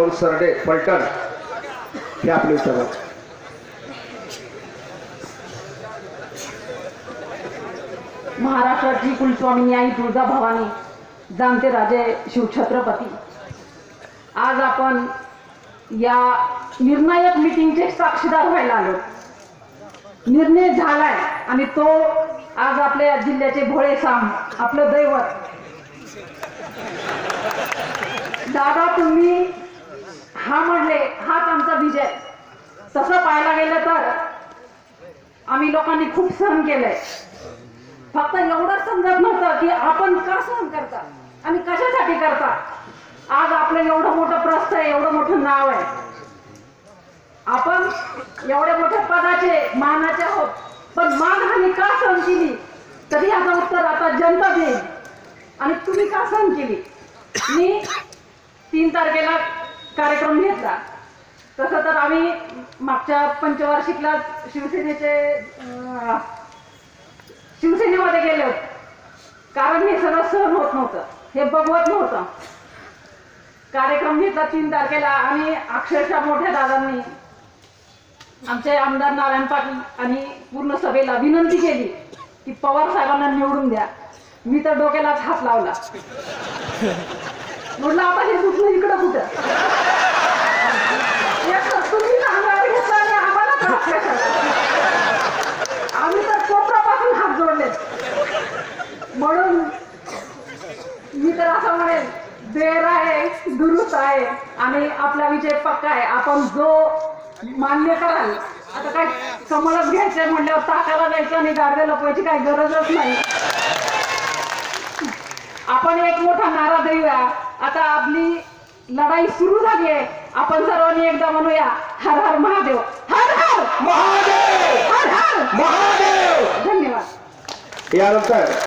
सरडे पलटण. हे आपले विचार महाराष्ट्राची कुलस्वामी आई दुर्गा भवानी जाणते राजे शिवछत्रपती. आज आपण या निर्णायक मिटिंगचे साक्षीदार व्हायला आलो. निर्णय झालाय आणि तो आज आपल्या जिल्ह्याचे भोळे साम आपलं दैवत. दादा तुम्ही हा म्हणले हाच आमचा विजय. तसं पाहायला गेलं तर आम्ही लोकांनी खूप सहन केलंय. फक्त एवढंच समजत नव्हतं की आपण का सहन करता? आणि कशासाठी करता? आज आपलं एवढं मोठं प्रस्थ आहे एवढं मोठं नाव आहे. आपण एवढ्या मोठ्या पदाचे मानाचे आहोत पण मानहानी का सहन केली? तरी याचं उत्तर आता जनता देईल. आणि तुम्ही का सहन केली? मी तीन तारखेला कार्यक्रम घेतला. तसं तर आम्ही मागच्या पंचवार्षिकला शिवसेनेचे शिवसेनेमध्ये गेले. होते कारण हे सगळं सहन होत नव्हतं. हे बघवत नव्हतं. कार्यक्रम घेतला तीन तारखेला आणि अक्षरशः मोठ्या दादांनी आमचे आमदार नारायण पाटील आणि पूर्ण सभेला विनंती केली की पवार साहेबांना निवडून द्या. मी तर डोक्यालाच हात लावला. म्हटलं आता हे कुठलं इकडं कुठं एक तर तुम्ही अंगावर घेतला आणि आम्हाला त्रास कशाला? आम्ही तर कोपरापासून हात जोडले म्हणून मी तर असं म्हणेन देर आहे दुरुस्त आहे आणि आपला विजय पक्का आहे. आपण जो मान्य कराल आता काय कमळच घ्यायचंय म्हणल्यावर टाकायला जायचं आणि गाडवे लपवायची काही गरजच नाही. आपण एक मोठा नारा देऊया. आता आपली लढाई सुरू झाली आहे. आपण सर्वांनी एकदा म्हणूया हर हर महादेव हर हर महादेव! हर हर! महादेव! धन्यवाद.